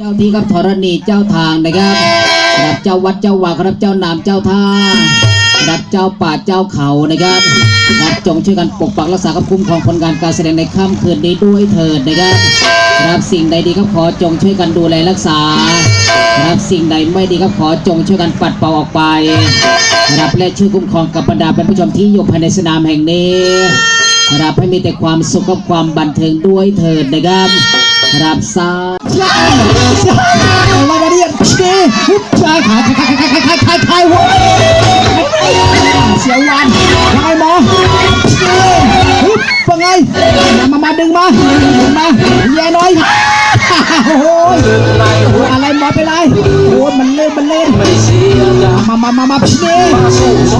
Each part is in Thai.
เจ้าที่ครับธรณีเจ้าทางนะครับรับ เจ้าวัดเจ้าวาครับเจ้านามเจ้าท่ารับเจ้าป่าเจ้าเขานะครับรับจงช่วยกันปกปักรักษากับคุ้มครองผลงานการแสดงในค่ำคืนนี้ด้วยเถิดนะครับรับสิ่งใดดีครับขอจงช่วยกันดูแลรักษารับสิ่งใดไม่ดีครับขอจงช่วยกันปัดเป่าออกไปรับและช่วยคุ้มครองกับบรรดาเป็นผู้ชมที่อยู่ภายในสนามแห่งนี้รับให้มีแต่ความสุขกับความบันเทิงด้วยเถิดนะครับ รับทราบมาเรียนดีฮึบชายขายขายขายขายขายขายหัวเสียววันยังไงหมอฮึบเป็นไง มามาดึงมาดึงมาแย่หน่อยโอ้ยอะไรหมอ นมันเล่นมามามามาพี่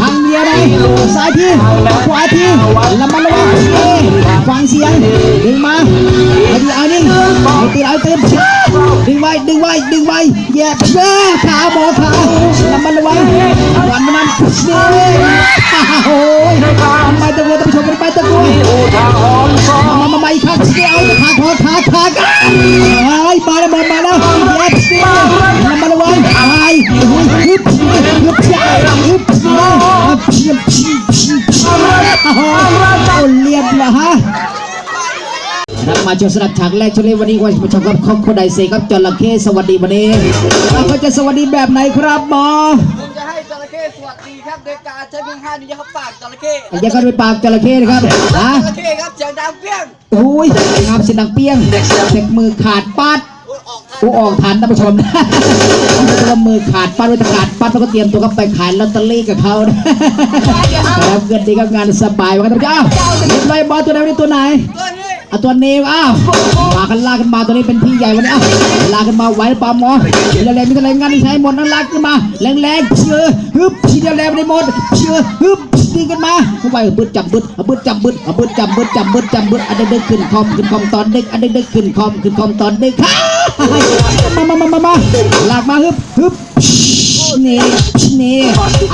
ทางเดียวเลยซ้ายพี่ขวาพี่ล้วมันระวังพี่ฟังเสียงดึงมาเอาดิเอานิ่งเอาตีเอาเตีดึงไว้ดึงไว้ดึงไว้แย่เชื่อขาหมอขาล้วมันระวังวันมันนี่โอ้ยไปตะกัวท่านผู้ชมไปตะกัวมามามาอีกครั้งเสียวขาขอขาขากันไอ้ มาชมสำหรับฉากแรกช่วงนี้วันนี้วันผู้ชมครับครอบครัวไดเซครับจระเข้สวัสดีวันนี้เราจะสวัสดีแบบไหนครับหมอผมจะให้จระเข้สวัสดีครับโดยการใช้เพียงห้านิ้วครับปากจระเข้อย่ากันไปปากจระเข้นะครับนะจระเข้ครับเสียงดังเปี้ยงโอ้ยงามเสียงดังเปี้ยงเด็กมือขาดปัดกูออกทันท่านผู้ชมนะตัวมือขาดปัดไว้ขาดปัดแล้วก็เตรียมตัวก็ไปขายลอตเตอรี่กับเขานะครับเงินดีกับงานสบายวันท่านผู้ชมอ้าวเรียบร้อยบอสตัวไหนวันนี้ตัวไหนตัวนี้ เอาตัวนี้อ้าวมากันลากันมาตัวนี้เป็นพี่ใหญ่วันนี้อ้าวลากันมาไวหรือเปลาหมอแรงๆมีอะไรงานที่ใช้หมดนั่นลากกันมาแรงๆเชื่อฮึบทีเดียวแรงไม่ได้หมดเชื่อฮึบตีกันมาเข้าไปบึดจับบึดบึดจับบึดบึดจับบึดจับบึดจับบึดอันเด็กขึ้นคอมขึ้นคอมตอนเด็กอันเด็กขึ้นคอมขึ้นคอมตอนเด็กมามามามามาลากมาฮึบฮึบนี่นี่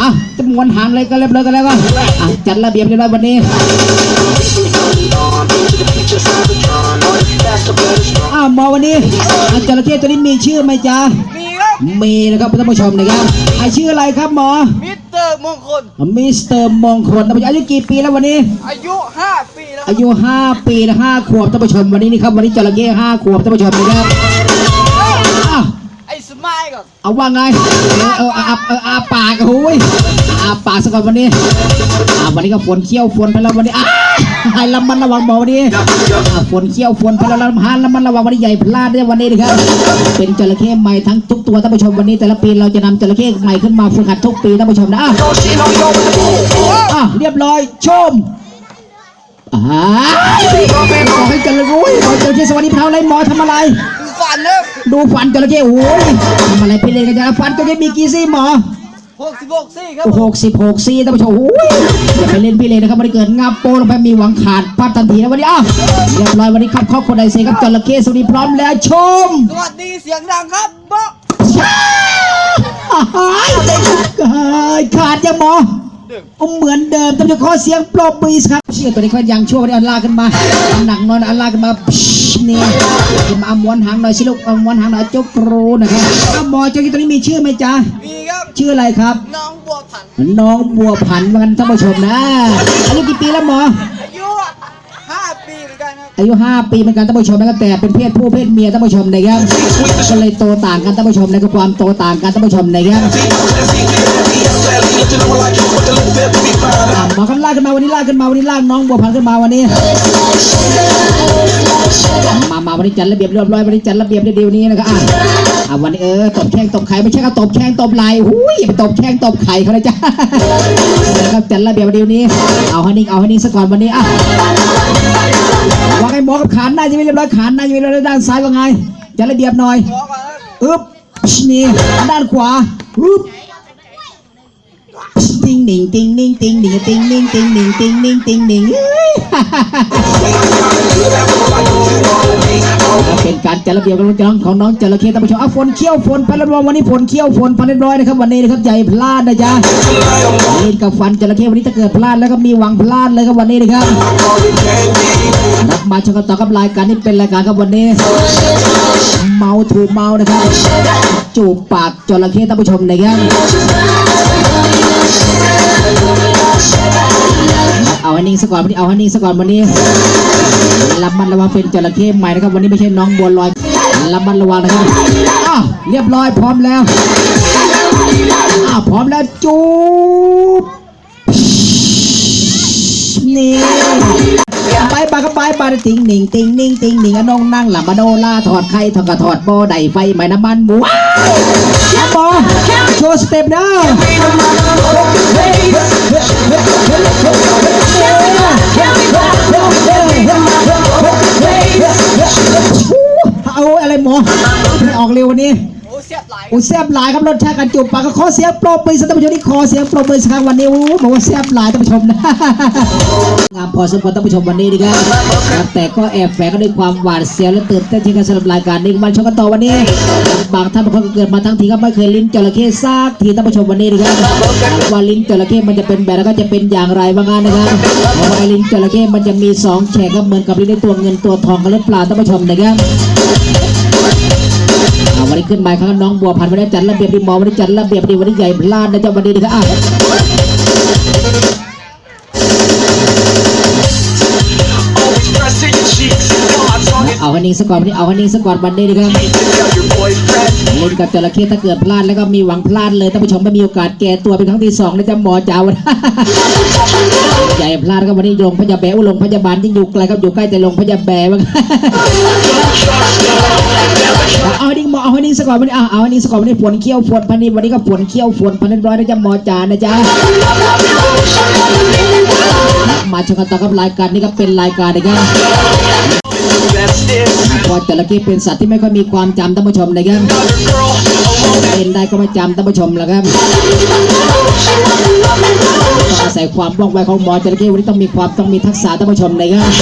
อะจะมวนหางอะไรก็เรียบร้อยกันแล้วก็อะจัดระเบียบเรียบร้อยวันนี้ อ้าวหมอวันนี้อาจระเข้ตัวนี้มีชื่อไหมจ๊ะ มีครับ มีนะครับท่านผู้ชมนะครับไอชื่ออะไรครับหมอ มิสเตอร์มงคล มิสเตอร์มงคลท่านผู้ชมอายุกี่ปีแล้ววันนี้ อายุ 5 ปีแล้วอายุ 5 ปีนะ5ขวบท่านผู้ชมวันนี้นี่ครับวันนี้จระเข้5ขวบท่านผู้ชมนะครับอ้าวไอ้สมายก่อนเอาว่าไง เออเอออาเอออาปากโอ้ยอาปากซะก่อนวันนี้อ่าวันนี้ก็ฝนเขี้ยวฝนไปแล้ววันนี้อ้า ให้ระมัดระวังหมอวันนี้ฝนเขี้ยวฝนไปแล้วระมัดระมัดระวังวันนี้ใหญ่พลาดด้วยวันนี้นะครับ เป็นจระเข้ใหม่ทั้งทุกตัวท่านผู้ชมวันนี้แต่ละปีเราจะนำจระเข้ใหม่ขึ้นมาฝึกหัดทุกปีท่านผู้ชมนะอะอะเรียบร้อยชมอ่าขอให้จริญอุ้ขอเจริญสวัสดีพระอะไรหมอทำอะไรฝันเนอะดูฟันจระเข้โอ้ยทำอะไรพี่เล่นกันจะฟันจระเข้มีกี่ซี่หมอ 66ซี่ครับหกสิบหกซี่ท่านผู้ชมโอ้ยอย่าไปเล่นพี่เล่นนะครับวันนี้เกิดงับโป้ลงไปมีหวังขาดพัดทันทีนะวันนี้อ้าวเรียบร้อยวันนี้ครับครอบครัวไดเซครับจระเข้สวัสดีพร้อมแล้วชมสวัสดีเสียงดังครับบอกหายขาดยังหมอ เอาเหมือนเดิมท่านผู้ชมขอเสียงปรบมือครับเชื่อตัวนี้เขายังชั่ววันนี้เอาลากขึ้นมาน้ำหนักน้อยนะเอาลากขึ้นมานี่ขึ้นมาเอาม้วนหางหน่อยสิลูกเอาม้วนหางหน่อยจุกรูนะครับอ้าวหมอเจ้ากี้ตัวนี้มีชื่อไหมจ๊ะมีครับชื่ออะไรครับน้องบัวผันน้องบัวผันวันท่านผู้ชมนะอายุกี่ปีแล้วหมออายุ5ปีเหมือนกันครับอายุ5ปีเหมือนกันท่านผู้ชมนะครับแต่เป็นเพศผู้เพศเมียท่านผู้ชมนะครับก็เลยโตต่างกันท่านผู้ชมนะครับความโตต่างกันท่านผู้ชมนะครับ อะหมอกันลากขึ้นมาวันนี้ลากขึ้นมาวันนี้ลากน้องบัวผันขึ้นมาวันนี้ มามาวันนี้จัดระเบียบเรียบร้อยวันนี้จัดระเบียบในเดียวนี้นะครับอะอะวันนี้เออตบแข้งตบไข่ไม่ใช่ก็ตบแข้งตบไหล่หุยอย่าไปตบแข้งตบไข่เขาเลยจ้าครับจัดระเบียบเดียวนี้ เอาให้นิ่งเอาให้นิ่งสักก่อนวันนี้อะว่าไงหมอกับขานได้ยังไม่เรียบร้อยขานได้ยังไม่เรียบร้อยด้านซ้ายว่าไงจะระเบียบหน่อยอือนครับอึ๊บนี่ด้านขวาอึ๊บ ติงหนิงติงนิ่งติงหนิงติงนิ่งติงหนิงติงนิ่งติงหนิงเป็นการจัดระเบียบของน้องของน้องจระเข้ท่านผู้ชมอะฝนเขี้ยวฝนพันระวังวันนี้ฝนเขี้ยวฝนพันเรียบร้อยนะครับวันนี้นะครับใหญ่พลาดนะจ๊ะเล่นกับฟันจระเข้วันนี้ถ้าเกิดพลาดแล้วก็มีหวังพลาดเลยครับวันนี้นะครับรับมาชมกันต่อกับรายการนี้เป็นรายการครับวันนี้ เมาถูกเมานะครับจูบปากจระเข้ท่านผู้ชมนะครับ ให้นิ่งสก่อนวันนี้เอาให้นิ่งสก่อนวันนี้ระมันระวังเป็นจระเข้ใหม่นะครับ วันนี้ไม่ใช่น้องบัวลอยระมันระวังนะครับอ้าวเรียบร้อยพร้อมแล้วอ้าวพร้อมแล้วจู นี่ไปไปก็ไปไปติงหนิงติงนิ่งติงหนิงอะน้องนั่งหลับมาโดล่าถอดไข่ถอดกระถอดโบไดไฟไหมน้ำมันหมูว้าวบอโชว์สเต็ปนะเอาอะไรหมอไม่ออกเร็ววันนี้ สียบหลายอู้แซ่บหลายครับรสชาติการจูบปากก็ขอเสียงปรบมือสักท่านผู้ชมที่ขอเสียงปรบมือสักครั้งวันนี้อู้บอกว่าแซ่บหลายท่านผู้ชมนะ งามพอสมควรท่านผู้ชมวันนี้นะครับครับแต่ก็แอบแฝงกันด้วยความหวาดเสียวและตื่นเต้นเช่กันสำหรับรายการนี้มาชมกันต่อวันนี้บางท่านบางคนก็เกิดมาทั้งทีก็ไม่เคยลิ้นจระเข้ซากทีท่านผู้ชมวันนี้นะครับว่าลิ้นจระเข้มันจะเป็นแบบแล้วก็จะเป็นอย่างไรบ้างนนะครับเพราะว่าลิ้นจระเข้มันจะมีสองแฉกก็เหมือนกับลิ้นในตัวเงินตัวทองกันหรือเปล่าท่านผู้ชมนะครับ วันนี้ขึ้นไปครับน้องบัวพันวันนี้จัดระเบียบดีมอวันนี้จัดระเบียบดีวันนี้ใหญ่พลาดนะจ๊ะวันนี้นะครับอะเอาให้นิ่งสกก่อนวันนี้เอาให้นิ่งสกก่อนวันนี้นะครับ to tell your boyfriend. เล่นกับจระเข้ถ้าเกิดพลาดแล้วก็มีหวังพลาดเลยท่านผู้ชมไม่มีโอกาสแก่ตัวเป็นครั้งที่สองนะจ๊ะหมอจ๋าใหญ่พลาดก็วันนี้โรงพยาบาลโรงพยาบาลที่อยู่ไกลครับอยู่ใกล้แต่โรงพยาบาลบ้างเอาให้นิ่งหมอเอาให้นิ่งสกก่อนวันนี้เอาเอาให้นิ่งสกก่อนวันนี้ฝนเขี้ยวฝนพันนี้วันนี้ก็ฝนเขี้ยวฝนพันเรียบร้อยนะจ๊ะหมอจ๋านะจ๊ะมาชมกันต่อกับรายการนี้ก็เป็นรายการนะครับ Best is เพราจระเข้เป็นสัตว์ที่ไม่ค่อยมีความจำท่านผู้ชมนะครับเป็นได้ก็ไม่จำท่านผู้ชมแล้วครับต้องอาศัยความว่องไวของหมอจระเข้วันนี้ต้องมีความต้องมีทักษะท่านผู้ชมนะครับ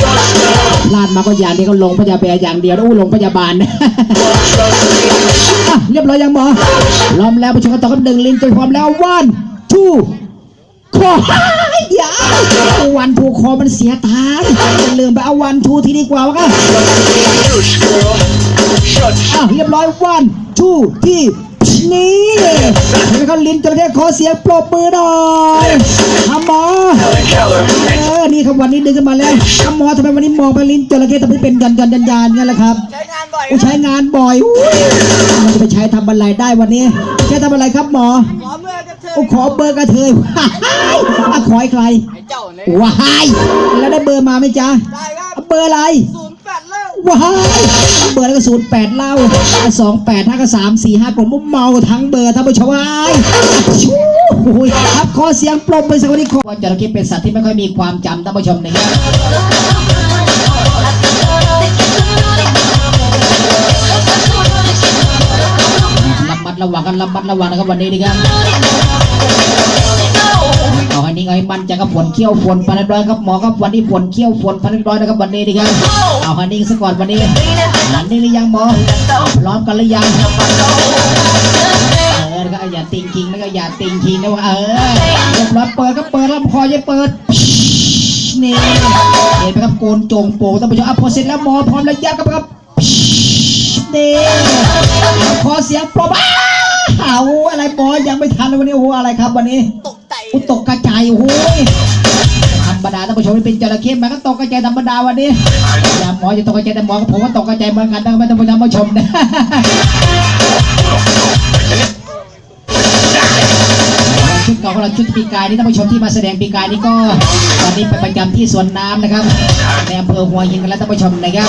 พลาดมาก็อย่างนี้ก็ลงพยาบาลอย่างเดียวอู้ลงพยาบาลเรียบร้อยยังหมอล้อมแล้วไปชมกันต่อกับหนึ่งลิ้นจนพร้อมแล้ววันทู คออย่าวันทูคอมันเสียทางลืมไปเอาวันทูทีดีกว่าวะกันอ้าวเรียบร้อยวันทูที่ นี่แล้วก็ลิ้นจระเข้ขอเสียงปรบมือหน่อยทำหมอ Helen Keller. เออนี่ครับวันนี้ดึงขึ้นมาแล้วทำหมอทำไมวันนี้มองไปลิ้นจระเข้ทำไมเป็นยันยันยันยันงั้นล่ะครับใช้งานบ่อยอู้ใช้งานบ่อยอุ้ยมันจะไปใช้ทำอะไรได้วันนี้ใช้ทำอะไรครับหมอขอเมื่อกับเธออู้ขอเบอร์กระเทยว้ายอะขอให้ใครไอ้เจ้าเนี่ยว้ายแล้วได้เบอร์มาไหมจ๊ะได้ครับเอาเบอร์อะไร ว้ายเบอร์แล้วก็ศูนย์แปดเล่าสองแปดห้าก็สามสี่ห้ากลมเมาทั้งเบอร์ท่านผู้ชมว้ายชูโอ้ยครับขอเสียงปรบมือสักวันนี้ขอว่าจระเข้เป็นสัตว์ที่ไม่ค่อยมีความจำท่านผู้ชมนะครับระมัดระวังกันระมัดระวังนะครับวันนี้นะครับ อาให้นิ่งเอาให้มันใจกับฝนเขี้ยวฝนพันเรียบร้อยครับหมอครับวันนี้ฝนเขี้ยวฝนพันเรียบร้อยนะครับวันนี้นะครับเอาให้นิ่งซะก่อนวันนี้หันนิ่งหรือยังหมอพร้อมกันหรือยังเออแล้วก็อย่าติงคิงแล้วก็อย่าติงคิงนะว่าเออเรียบร้อยเปิดก็เปิดแล้วพอจะเปิดนี่เห็นไหมครับโกนโจงโป่งท่านผู้ชมอะพอเสร็จแล้วหมอพร้อมแล้วยัดกันไปครับนี่ขอเสียงปรบมืออ้าวอะไรหมอยังไม่ทันเลยวันนี้โอ้โหอะไรครับวันนี้ตกใจ อุตกกระจายโอ้ยธรรมดาท่านผู้ชมนี่เป็นจระเข้มันก็ตกกระจายธรรมดาวันนี้อย่าหมอจะตกกระจายแต่หมอกับผมก็ตกกระจายเหมือนกันนะครับท่านผู้ชมท่านผู้ชมนะ เก่าของเราชุดปีกายนี่ท่านผู้ชมที่มาแสดงปีกายนี่ก็ตอนนี้ไปประจำที่สวนน้ำนะครับในอำเภอหัวหินกันแล้วท่านผู้ชมนะครับ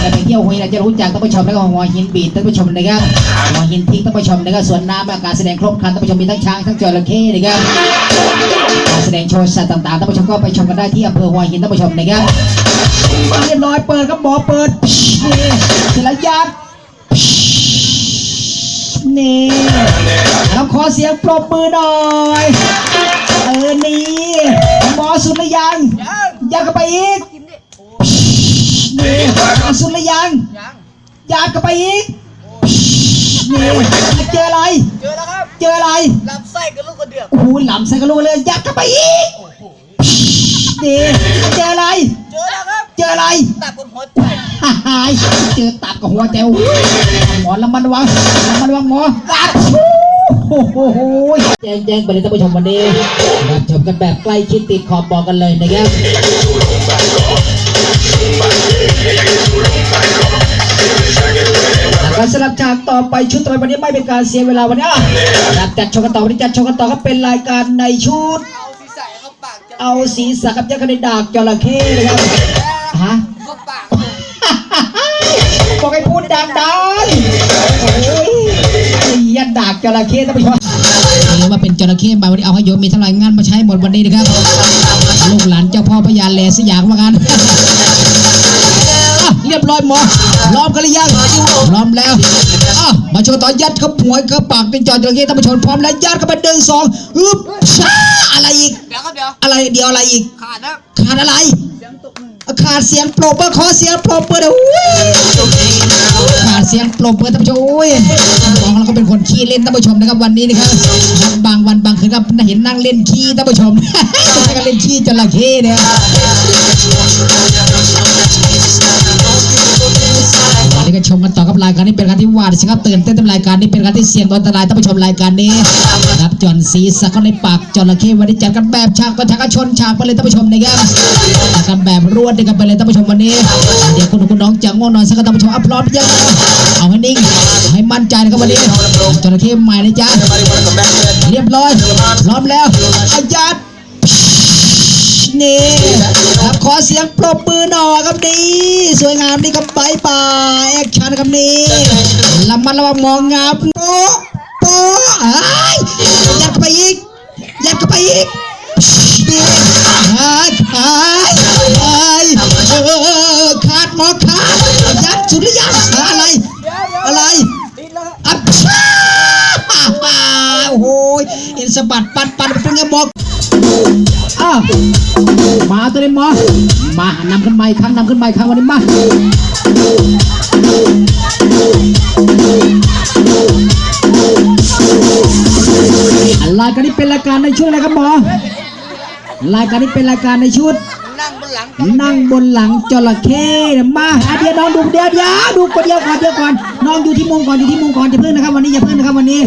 แต่ไปเที่ยวหัวหินอาจจะรู้จักท่านผู้ชมแล้วก็หัวหินบีดท่านผู้ชมนะครับหัวหินทิ้งท่านผู้ชมนะครับสวนน้ำการแสดงครบครันท่านผู้ชมมีทั้งช้างทั้งจระเข้นะครับการแสดงโชว์สัตว์ต่างๆท่านผู้ชมก็ไปชมกันได้ที่อำเภอหัวหินท่านผู้ชมนะครับเรียบร้อยเปิดครับหมอเปิดนี่เสร็จแล้วยัด นี่แล้วขอเสียงปรบมือหน่อย เออ นี่หมอสุดหรือยังยัง ยังก็ไปอีกกินดิโอ้นี่สุดหรือยังยังอยากก็ไปอีกนี่เจออะไร เจอแล้วครับเจออะไรลำไส้กับลูกกระเดือกโอ้โหหลำใส่กระโหลกเลยอยากก็ไปอีก ฮ่าฮ่าเจอตับกับหัวแจวหมอละมันระวังระมัดระวังหมอตัดโอ้โหแจ้งแจ้งไปเลยท่านผู้ชมวันนี้รับชมกันแบบใกล้ชิดติดขอบบอกกันเลยนะครับการสลับฉากต่อไปชุดต่อไปวันนี้ไม่เป็นการเสียเวลาวันนี้อะจัดจัดโชว์กันต่อวันนี้จัดโชว์กันต่อครับเป็นรายการในชุด เอาศีรษะเข้าปากจะเอาสีสักกับยักษ์ในดากจระเข้นะครับ บอกให้พูดดังๆโอ้ยยันดากจระเข้ท่านผู้ชมหรือว่าเป็นจระเข้มาวันนี้เอาให้โยมมีเท่าไหร่งานมาใช้หมดวันนี้นะครับลูกหลานเจ้าพ่อพญาแลสยามว่ากันอะเรียบร้อยหมอพร้อมกันหรือยังพร้อมแล้วอะมาโชว์ต่อยัดเข้าหัวเข้าปากเป็นจอจระเข้ท่านผู้ชมพร้อมแล้วยัดเข้าไปหนึ่งสองอึ๊บช้าอะไรอีก เดี๋ยวครับเดี๋ยวอะไรเดียวอะไรอีก ขาดนะขาดอะไรเสียงตกมือ ขาดเสียงปรบมือขอเสียงปรบมือเดี๋ยวขาดเสียงปรบมือท่านผู้ชมโอ้ยของเราก็เป็นคนขี้เล่นท่านผู้ชมนะครับวันนี้นะครับบางวันบางคืนก็เห็นนั่งเล่นขี้ท่านผู้ชมก็เล่นขี้จระเข้เนี่ย รายการนี้เป็นการที่หวาดเสียวครับตื่นเต้นกับรายการนี้เป็นการที่เสี่ยงอันตรายท่านผู้ชมรายการนี้ครับจอนสีสักเข้าในปากจระเข้วันนี้จัดกันแบบฉากต่อฉากชนฉากไปเลยท่านผู้ชมนะครับจัดกันแบบรวดเดียวกันไปเลยท่านผู้ชมวันนี้เดี๋ยวคุณคุณน้องจะง่วงนอนสักท่านผู้ชมอัพร้อมยังเอาให้นิ่งให้มั่นใจนะครับวันนี้จระเข้ใหม่นะจ๊ะเรียบร้อยพร้อมแล้วอายัด นี่ครับขอเสียงปรบมือหน่อยครับนี่สวยงามนี่ครับบายบาแอคชั่นครับนี่ละมันระวังมองงับโป๊ะโป๊ะเอ้ยัดเข้าไปอีกยัดเข้าไปอีกนี่หายหายหายเออขาดหมอขาดยัดสุดหรือยังอะไร อะไรดิ้นแล้วครับอับชาโอ้โหเอ็นสะบัดปัดปัดเป็นไงบอก มาตัวนี้หมอมานำขึ้นไปครั้งนำขึ้นไปครั้งวันนี้มาลายการนี้เป็นรายการในชุดอะไรครับหมอรายการนี้เป็นรายการในชุด ลังนั่งบนหลังจระเข้มาอะเดี๋ยวน้องดูเดี๋ยวเดี๋ยวดูคนเดียวก่อนเดียวก่อนน้องอยู่ที่มุมก่อนอยู่ที่มุมก่อนอย่าเพิ่งนะครับวันนี้อย่าเพิ่งนะครับวันนี้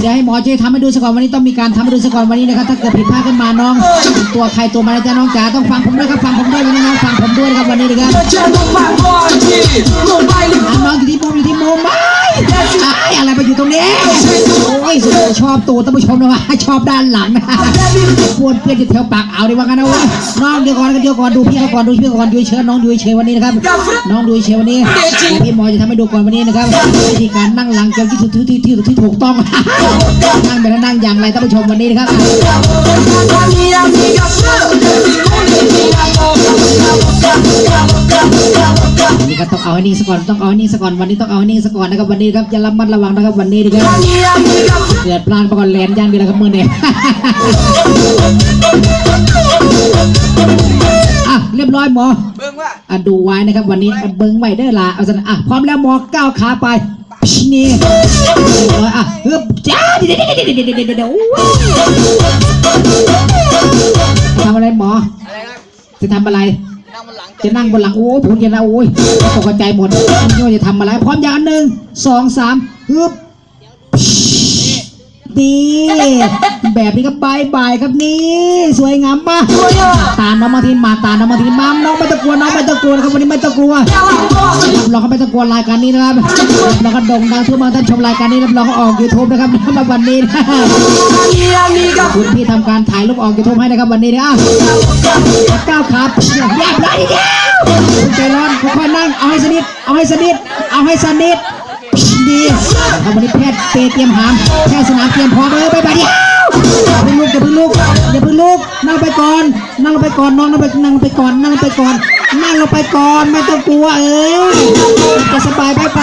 เดี๋ยวให้หมอช่วยทำให้ดูสักก่อนวันนี้ต้องมีการทำให้ดูสักก่อนวันนี้นะครับถ้าเกิดผิดพลาดขึ้นมาน้อง ตัวใครตัวมันนะจ๊ะน้องจ๋าต้องฟังผมด้วยครับฟังผมด้วยวันนี้น้องฟังผมด้วยนะครับวันนี้นะครับจะลงมาก่อนที่ลงไปหรืออะน้องอยู่ที่มุมอยู่ที่มุมไม่ ไอ้อะไรไปอยู่ตรงนี้ โอ้ยชอบตูดท่านผู้ชมนะว่าชอบด้านหลังนะปวดเพื่อนจะเที่ยวปากเอาดีว่างั้นนะว้ยน้องเดี๋ยวก่อนเดี๋ยวก่อนดูพี่เขาก่อนดูพี่ก่อนดูเชิญน้องดูเชิญวันนี้นะครับ น้องดูเชวันนี้พี่หมอจะทำให้ดูก่อนวันนี้นะครับวิธีการนั่งหลังจนที่ถูกที่ที่ถูกต้องนั่งแบบนั่งอย่างไรท่านผู้ชมวันนี้นะครับ ต้องเอาให้นิ่งซะก่อนต้องเอาให้นิ่งซะก่อนวันนี้ต้องเอาให้นิ่งซะก่อนนะครับวันนี้ครับอย่าระมัดระวังนะครับวันนี้นะครับ amiga, เกิดพลาดไปก่อนแลนย่างเดียวนะครับมือเนี่ยอะเรียบร้อยหมอเบิ่งว่าอะดูไว้นะครับวันนี้อะเบิ้งไว้เด้อล่ะเอาสันอะพร้อมแล้วหมอก้าวขาไปนี่อะฮึบจ้าเดี๋ยวเดี๋ยวเดี๋ยวเดี๋ยวเดี๋ยวเดี๋ยวอู้ทำอะไรหมออะไรครับจะทำอะไรนั่งบนหลัง จะนั่งบนหลังโอ้ยผมจะนะโอ้ยตกใจหมดนี่ว่าจะทำอะไรพร้อมอย่างหนึ่งสองสามฮึบ นี่ แบบนี้ก็บายบายครับนี่ สวยงามมากตาน้องมาทีมาตาน้องมาทีมาน้องไม่ต้องกลัวน้องไม่ต้องกลัวนะครับวันนี้ไม่ต้องกลัวรับรองเขาไม่ต้องกลัวรายการนี้นะครับรับรองเขาโด่งดังทั่วเมืองท่านชมรายการนี้รับรองเขาออกยูทูบนะครับมาวันนี้นะคุณพี่ทำการถ่ายรูปออกยูทูบให้นะครับวันนี้นะอะก้าวขาเรียบร้อยเดียวคุณใจร้อนค่อยๆนั่งเอาให้สนิทเอาให้สนิทเอาให้สนิท ดีครับวันนี้แพทย์เปรย์เตรียมหามแพทย์สนามเตรียมพร้อมเลยไปไปเดียวอย่าเพิ่งลุกอย่าเพิ่งลุกอย่าเพิ่งลุกนั่งไปก่อนนั่งลงไปก่อนน้องนั่งไปนั่งไปก่อนนั่งไปก่อนนั่งลงไปก่อนไม่ต้องกลัวเอ้ยจะสบายไปไป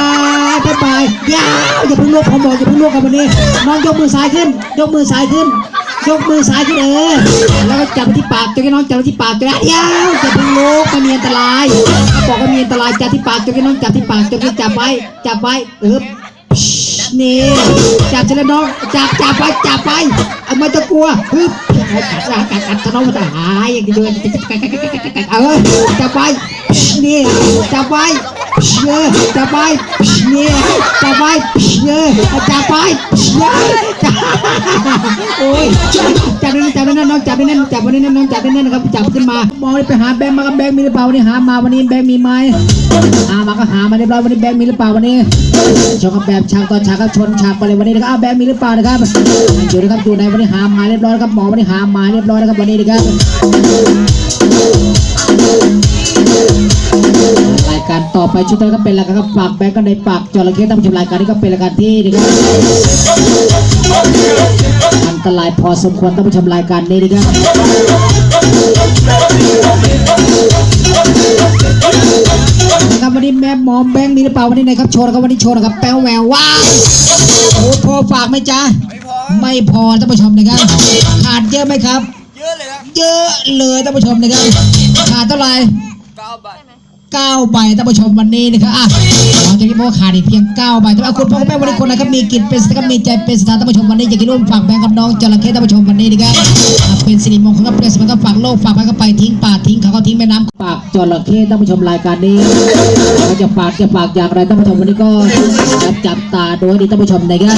ไปไปยายยาวอย่าเพิ่งลุกผมบอกอย่าเพิ่งลุกกันวันนี้น้องยกมือซ้ายขึ้น ยกมือซ้ายขึ้น ยกมือซ้ายขึ้นเออแล้วก็จับที่ปากจนกระน้องจับที่ปากจนกระยวจะพึ่งลุกมันมีอันตรายบอกว่ามีอันตรายจับที่ปากจนกระน้องจับที่ปากจนกระจับไว้จับไว้เออนี่จับเจแล้วน้องจับจับไปจับไปเอาไม่ต้องกลัวฮึบกัดกัดกัดกัดทะเลาะมันจะหายอย่างเดียวเออจับไปนี่จับไปเออจับไปนี่จับไปเออจับไปจับ โอ้ยจับได้จับได้นั่นน้องจับได้นั่นจับวันนี้นั่นน้องจับได้นั่นครับจับขึ้นมามองไปหาแบงค์มากับแบงค์มีหรือเปล่าวันนี้หามาวันนี้แบงค์มีไหมหามาก็หามาเรียบร้อยวันนี้แบงค์มีหรือเปล่าวันนี้ชมกับแบบฉากต่อฉากครับชนฉากไปเลยวันนี้นะครับแบงค์มีหรือเปล่านะครับอยู่นะครับอยู่ในวันนี้หามาเรียบร้อยครับหมอวันนี้หามาเรียบร้อยนะครับวันนี้นะครับายการต่อไปชุดนี้ก็เป็นรายการปากแบงก์กันในปากจระเข้ท่านผู้ชมรายการนี้ก็เป็นรายการที่นะครับอันตรายพอสมควรท่านผู้ชมรายการนี้นะครับนะครับวันนี้แม่หมอมแบงค์มีหรือเปล่าวันนี้นะครับโชว์นะครับวันนี้โชว์นะครับแป๊วแหววว้าวโอ้พอฝากไหมจ๊ะไม่พอไม่พอท่านผู้ชมนะครับขาดเยอะไหมครับ เยอะเลยครับเยอะเลยท่านผู้ชมนะครับขาดเท่าไหร่เก้าบาท 9ใบท่านผู้ชมวันนี้นะครับอะหลังจากที่พ่อขาดอีกเพียง9ใบแต่ว่าคุณพ่อคุณแม่วันนี้คนนะครับมีกิจเป็นสถานมีใจเป็นสถานท่านผู้ชมวันนี้อยากจะร่วมฝากแบงค์กับน้องจระเข้ท่านผู้ชมวันนี้นะครับอะเป็นสิริมงคลกับเพื่อนสมัยก็ฝากโลกฝากไปก็ไปทิ้งป่าทิ้งเขาก็ทิ้งแม่น้ำฝากจระเข้ท่านผู้ชมรายการนี้เขาจะฝากจะฝากอย่างไรท่านผู้ชมวันนี้ก็จับจับตาดูให้ดีท่านผู้ชมนะครับ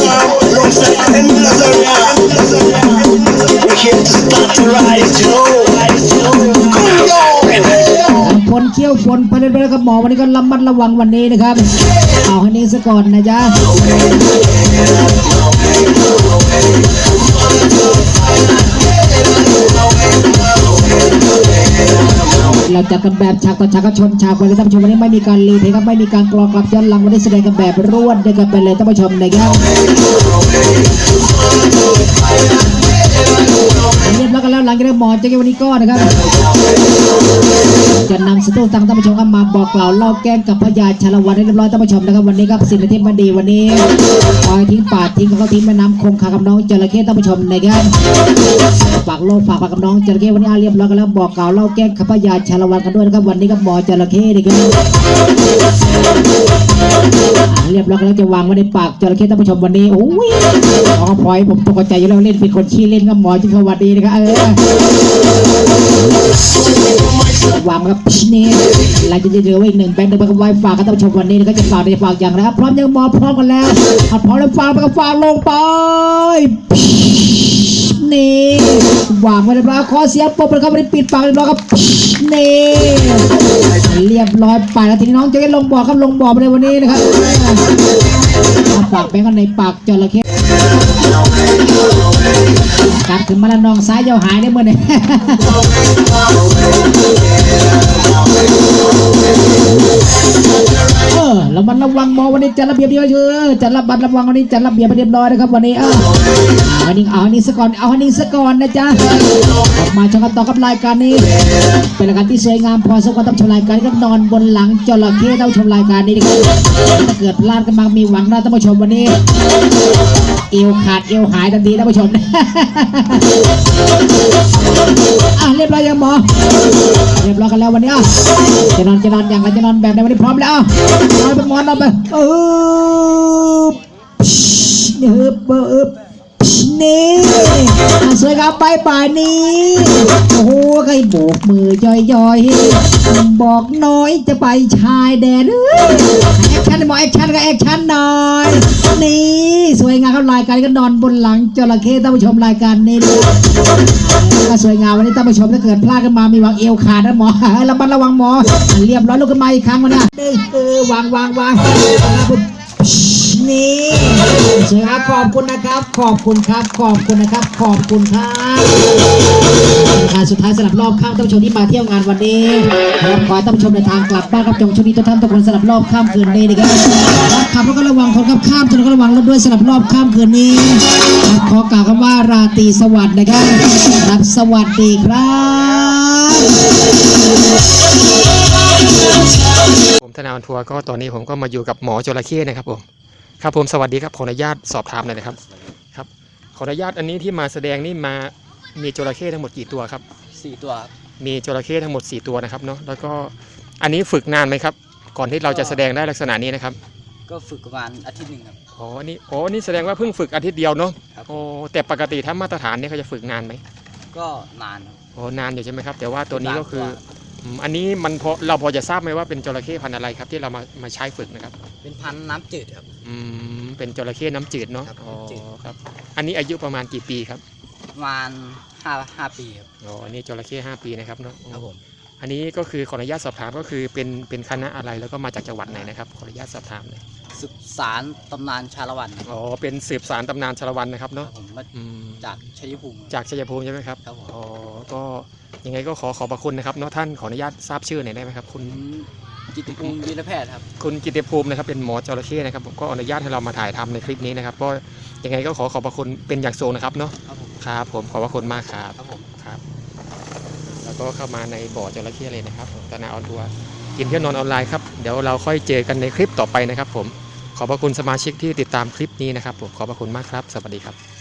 We're here to start to rise to know. เขี้ยวฝนพันธุ์ไปแล้วครับหมอวันนี้ก็ระมัดระวังวันนี้นะครับ เอาให้นี้ซะก่อนนะจ๊ะเราจัดกันแบบฉากต่อฉากก็ชนฉากไปเลยท่านผู้ชมวันนี้ไม่มีการรีเทคครับไม่มีการกรอกลับย้อนหลังวันนี้แสดงกันแบบรวดเด้วกันไปเลยท่านผู้ชมนะครับ แล้วหลังจากนั้นหมอเจะวันนี้ก็นะครับจะนำสตูตังท่านผู้ชมครับมาบอกกล่าวเล่าแกล้งกับพญาชาละวันให้เรียบร้อยท่านผู้ชมนะครับวันนี้ครับสิ่งที่มันดีวันนี้ปล่อยทิ้งป่าทิ้งเขาทิ้งแม่น้ำคงคากับน้องจระเข้ท่านผู้ชมนะครับฝากโลกฝากปากกับน้องจระเข้วันนี้อาเรียบร้อยกันแล้วบอกกล่าวเล่าแกล้งกับพญาชาละวันกันด้วยนะครับวันนี้กับหมอจระเข้นะครับเรียบร้อยกันแล้วจะวางไว้ในปากจระเข้ท่านผู้ชมวันนี้โอ้ยขอพลอยผมตกใจอยู่แล้วเล่นเป็นคนขี้เล่นกับหมอจึงสวัสดีนะครับเออวางกับนี่หลังจากที่เหลือไว้อีกหนึ่งแบงค์หนึ่งใบกับไว้ฝากกับท่านผู้ชมวันนี้ก็จะฝากในฝากอย่างนะครับ พร้อมยังมอพร้อมกันแล้วเอาพร้อมแล้วฝากไปกับฝากลงไปนี่วางไว้เรียบร้อยขอเสียงปรบมือครับวันนี้ปิดปากเรียบร้อยครับนี่เรียบร้อยไปแล้วทีนี้น้องจะได้ลงบ่อครับลงบ่อไปเลยวันนี้นะครับเอาฝากแบงค์กันในปากจระเข้ กัดขึ้นมาแล้วน้องซ้ายเจ้าหายได้เมื่อไหร่เออระมัดระวังมองวันนี้จัดระเบียบเดียวเยอะจัดระบัดระวังวันนี้จัดระเบียบเรียบร้อยนะครับวันนี้เออวันนี้เอาอันนี้ซะก่อนเอาอันนี้ซะก่อนนะจ๊ะออกมาชมกันต่อกับรายการนี้ เป็นรายการที่สวยงามพอสมควรต้องชมรายการก็นอนบนหลังจระเข้ต้องชมรายการนี้นะครับถ้าเกิดพลาดกันมามีหวังนะท่านผู้ชมวันนี้ เอวขาดเอวหายทันทีท่านผู้ชมอะเรียบร้อยยังหมอเรียบร้อยกันแล้ววันนี้อะจะนอนจะนอนอย่างไรจะนอนแบบไหนวันนี้พร้อมแล้วอะนอนเป็นหมอนนอนไปเออเออเออเออ นี่อะสวยงามไปป่านนี้ โอ้โหใครโบกมือย่อยๆ บอกน้อยจะไปชายแดนเอ้ยแอคชั่นหมอแอคชั่นก็แอคชั่นหน่อยนี่สวยงามครับรายการก็นอนบนหลังจระเข้ท่านผู้ชมรายการนี้เลยก็สวยงามวันนี้ท่านผู้ชมถ้าเกิดพลาดขึ้นมามีวังเอวขาดนะหมอระมัดระวังหมอ เรียบร้อยลุกขึ้นมาอีกครั้งวันนี้เออเออวางวางวาง นี่สวยครับขอบคุณนะครับ ขอบคุณครับ ขอบคุณนะครับ ขอบคุณครับการสุดท้ายสำหรับรอบข้ามท่านผู้ชมที่มาเที่ยวงานวันนี้ครับขอท่านผู้ชมในทางกลับบ้านครับจงโชคดีทุกท่านทุกคนสำหรับรอบข้ามคืนนี้นะครับขับรถก็ระวังคนขับข้ามถนนก็ระวังรถด้วยสำหรับรอบข้ามคืนนี้ขอกล่าวคำว่าราตรีสวัสดิ์นะครับครับสวัสดีครับผมธนาทัวร์ก็ตอนนี้ผมก็มาอยู่กับหมอจระเข้นะครับผม ครับผมสวัสดีครับขออนุญาตสอบถามหน่อยนะครับครับขออนุญาตอันนี้ที่มาแสดงนี่มามีจระเข้ทั้งหมดกี่ตัวครับ สี่ตัวครับมีจระเข้ทั้งหมด 4 ตัวนะครับเนาะแล้วก็อันนี้ฝึกนานไหมครับ ก่อนที่เราจะแสดงได้ลักษณะนี้นะครับก็ฝึกประมาณอาทิตย์หนึ่งครับ อ๋อนี่อ๋อนี่แสดงว่าเพิ่งฝึกอาทิตย์เดียวเนาะครับ โอ้แต่ปกติถ้ามาตรฐานเนี่ยเขาจะฝึกนานไหมก็นานครับโอ้นานอยู่ใช่ไหมครับ แต่ว่าตัวนี้ก็คือนานกว่าอืม อันนี้มันพอเราพอจะทราบไหมว่าเป็นจระเข้พันธุ์อะไรครับที่เรามามาใช้ฝึกนะครับ เป็นพันธุ์น้ำจืดครับ อืมเป็นจระเข้น้ำจืดเนาะครับอ๋อน้ำจืด ครับ อันนี้อายุประมาณกี่ปีครับประมาณห้าห้าปีครับอ๋ออันนี้จระเข้ห้าปีนะครับเนาะครับผมอันนี้ก็คือขออนุญาตสอบถามก็คือเป็นเป็นคณะอะไรแล้วก็มาจากจังหวัดไหนนะครับขออนุญาตสอบถามเลยศึกสารตำนานชาละวันครับอ๋อเป็นสืบสารตำนานชาละวันนะครับครัเนาะบผมมาอืมจากชัยภูมิจากชัยภูมิใช่ไหมครับ ครับผม อ๋อ ก็ ยังไงก็ขอขอบพระคุณนะครับเนาะท่านขออนุญาตทราบชื่อหน่อยได้ไหมครับคุณ ผมกิตติภูมิวีรแพทย์ครับ คุณกิติภูมินะครับเป็นหมอจระเข้นะครับผมก็อนุญาตให้เรามาถ่ายทำในคลิปนี้นะครับก็ยังไงก็ขอขอบพระคุณเป็นอย่างสูงนะครับเนาะครับผมครับผมขอบพระคุณมากครับครับผมครับ แล้วก็เข้ามาในบ่อจระเข้เลยนะครับผมตนาออนทัวร์กินเที่ยวนอนออนไลน์ครับเดี๋ยวเราค่อยเจอกันในคลิปต่อไปนะครับ ผมขอบพระคุณสมาชิกที่ติดตามคลิปนี้นะครับผมขอบพระคุณมากครับ สวัสดีครับ